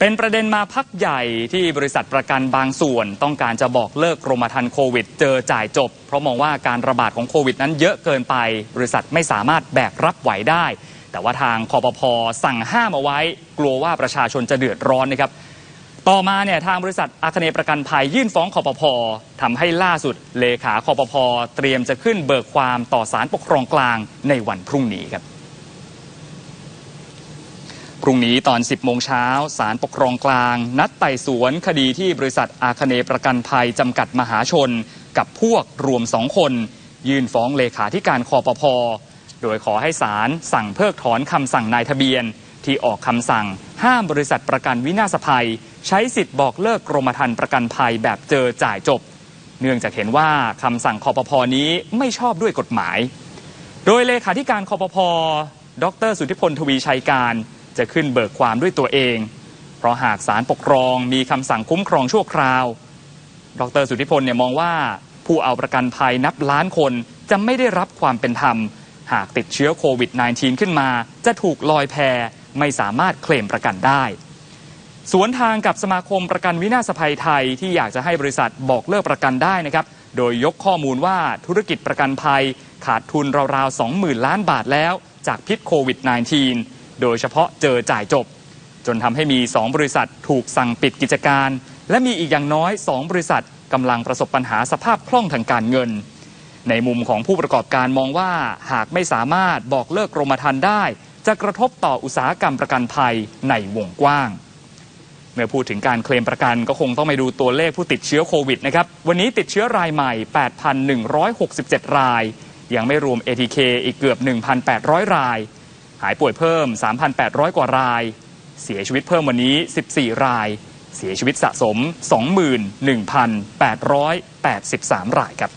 เป็นประเด็นมาพักใหญ่ที่บริษัทประกันบางส่วน ต้องการจะบอกเลิกกรมธรรม์โควิด เจอจ่ายจบ เพราะมองว่าการระบาดของโควิดนั้นเยอะเกินไป บริษัทไม่สามารถแบกรับไหวได้ แต่ว่าทางคอปพอสั่งห้ามเอาไว้ กลัวว่าประชาชนจะเดือดร้อนนะครับ ต่อมาเนี่ยทางบริษัทอาคเนย์ประกันภัยยื่นฟ้องคอปพอทำให้ล่าสุดเลขาคอปพอเตรียมจะขึ้นเบิกความต่อศาลปกครองกลางในวันพรุ่งนี้ครับ รุ่งนี้ตอน 10 โมงเช้าศาลปกครองกลาง นัดไต่สวนคดีที่บริษัทอาคเนประกันภัยจำกัดมหาชน กับพวกรวมสองคน ยื่นฟ้องเลขาธิการคอปพอโดยขอให้ศาลสั่งเพิกถอนคำสั่งนายทะเบียน ที่ออกคำสั่ง ห้ามบริษัทประกันวินาศภัย ใช้สิทธิ์บอกเลิกกรมธรรม์ประกันภัยแบบเจอจ่ายจบ เนื่องจากเห็นว่าคำสั่งคอปพอนี้ไม่ชอบด้วยกฎหมาย โดยเลขาธิการคอปพอดรสุทธิพลทวีชัยการ จะขึ้นเบิกความด้วยตัวเอง เพราะหากศาลปกครองมีคำสั่งคุ้มครองชั่วคราว ดรสุทธิพลเนี่ยมองว่าผู้เอาประกันภัยนับล้านคนจะไม่ได้รับความเป็นธรรม หากติดเชื้อโควิด -19 ขึ้นมา จะถูกลอยแพไม่สามารถเคลมประกันได้สวนทางกับสมาคมประกันวินาศภัยไทยที่อยากจะให้บริษัทบอกเลิกประกันได้นะครับ โดยยกข้อมูลว่าธุรกิจประกันภัย ขาดทุนราวๆ 20,000 ล้านบาทแล้ว จากพิษโควิด -19 โดยเฉพาะเจอจ่ายจบ จนทำให้มี 2 บริษัทถูกสั่งปิดกิจการ และมีอีกอย่างน้อย 2 บริษัทกำลังประสบปัญหาสภาพคล่องทางการเงิน ในมุมของผู้ประกอบการมองว่าหากไม่สามารถบอกเลิกกรมธรรม์ได้ จะกระทบต่ออุตสาหกรรมประกันภัยในวงกว้างเมื่อพูดถึงการเคลมประกันก็คงต้องไปดูตัวเลขผู้ติดเชื้อโควิดนะครับ วันนี้ติดเชื้อรายใหม่ 8,167 ราย ยังไม่รวม ATK อีกเกือบ 1,800 ราย หายป่วยเพิ่ม 3,800 กว่าราย เสียชีวิตเพิ่มวันนี้ 14 ราย เสียชีวิตสะสม 21,883 รายครับ